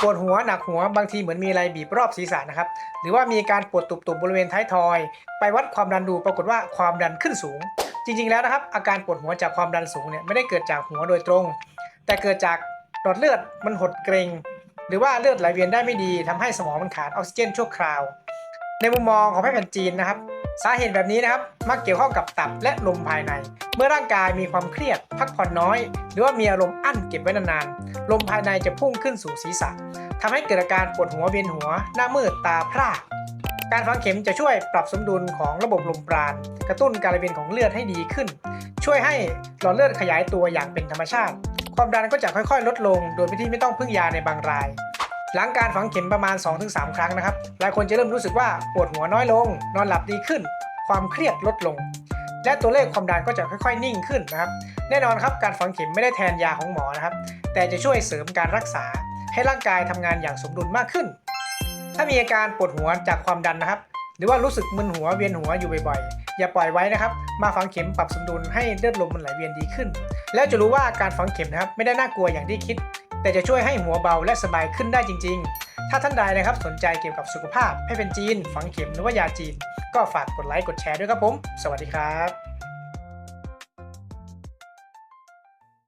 ปวดหัวหนักหัวบางทีเหมือนมีอะไรบีบรอบศีรษะนะครับ หรือว่ามีการปวดตุบๆบริเวณท้ายทอย ไปวัดความดันดูปรากฏว่าความดันขึ้นสูง จริงๆแล้วนะครับ อาการปวดหัวจากความดันสูงเนี่ยไม่ได้เกิดจากหัวโดยตรง แต่เกิดจากหลอดเลือดมันหดเกร็งหรือว่าเลือดไหลเวียนได้ไม่ดีทำให้สมองมันขาดออกซิเจนชั่วคราว ในมุมมองของแพทย์แผนจีนนะครับ สาเหตุแบบนี้นะครับ มักเกี่ยวข้องกับตับและลมภายใน เมื่อร่างกายมีความเครียด พักผ่อนน้อย หรือว่ามีอารมณ์อั้นเก็บไว้นานๆ ลมภายในจะพุ่งขึ้นสู่ศีรษะทำให้เกิดอาการปวดหัวเวียนหัว หน้ามืดตาพร่าการฝังเข็มจะช่วยปรับสมดุลของระบบลมปราณ กระตุ้นการไหลเวียนของเลือดให้ดีขึ้น ช่วยให้หลอดเลือดขยายตัวอย่างเป็นธรรมชาติ ความดันก็จะค่อยๆ ลดลง โดยที่ไม่ต้องพึ่งยาในบางราย หลังการฝังเข็มประมาณ 2-3 ครั้งนะครับ หลายคนจะเริ่มรู้สึกว่าปวดหัวน้อยลง นอนหลับดีขึ้น ความเครียดลดลง และตัวเลขความดันก็จะค่อยๆ นิ่งขึ้นนะครับ แน่นอนครับการฝังเข็มไม่ได้แทนยาของหมอนะครับ แต่จะช่วยเสริมการรักษา ให้ร่างกายทำงานอย่างสมดุลมากขึ้น ถ้ามีอาการปวดหัวจากความดันนะครับ หรือว่ารู้สึกมึนหัวเวียนหัวอยู่บ่อยๆ อย่าปล่อยไว้นะครับ มาฝังเข็มปรับสมดุลให้เลือดลมมันไหลเวียนดีขึ้น แล้วจะรู้ว่าการฝังเข็มนะครับไม่ได้น่ากลัวอย่างที่คิด แต่จะช่วยให้หัวเบาและสบายขึ้นได้จริง ๆ ถ้าท่านใดนะครับสนใจเกี่ยวกับสุขภาพให้เป็นจีน ฝังเข็มหรือว่ายาจีน ก็ฝากกดไลค์กดแชร์ด้วยครับผม สวัสดีครับ